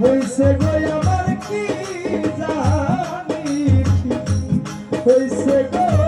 হইছে গো আমার কি জানি হইছে গো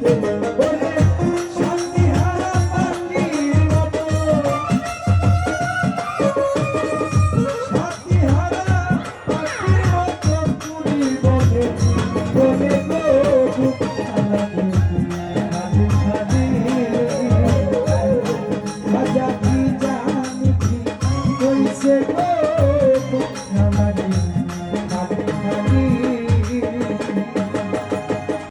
Thank you.